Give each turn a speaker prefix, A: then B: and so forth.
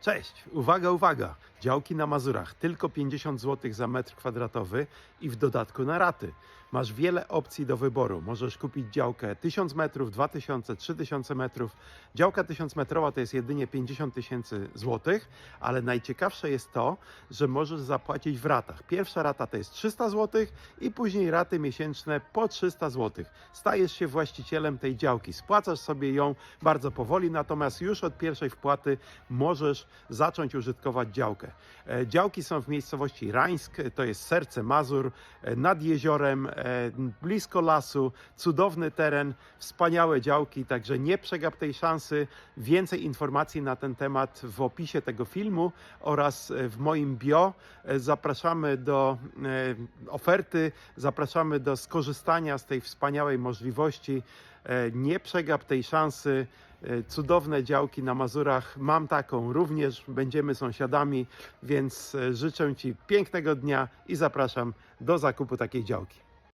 A: Cześć, uwaga, uwaga. Działki na Mazurach tylko 50 zł za metr kwadratowy i w dodatku na raty. Masz wiele opcji do wyboru. Możesz kupić działkę 1000 metrów, 2000, 3000 metrów. Działka 1000 metrowa to jest jedynie 50 tysięcy złotych, ale najciekawsze jest to, że możesz zapłacić w ratach. Pierwsza rata to jest 300 zł i później raty miesięczne po 300 zł. Stajesz się właścicielem tej działki. Spłacasz sobie ją bardzo powoli, natomiast już od pierwszej wpłaty możesz zacząć użytkować działkę. E, Działki są w miejscowości Rańsk, to jest serce Mazur, e, nad jeziorem, e, blisko lasu, cudowny teren, wspaniałe działki, także nie przegap tej szansy. Więcej informacji na ten temat w opisie tego filmu oraz w moim bio. Zapraszamy do oferty, zapraszamy do skorzystania z tej wspaniałej możliwości. Nie przegap tej szansy. E, Cudowne działki na Mazurach. Mam taką również. Będziemy sąsiadami, więc e, życzę Ci pięknego dnia i zapraszam do zakupu takiej działki.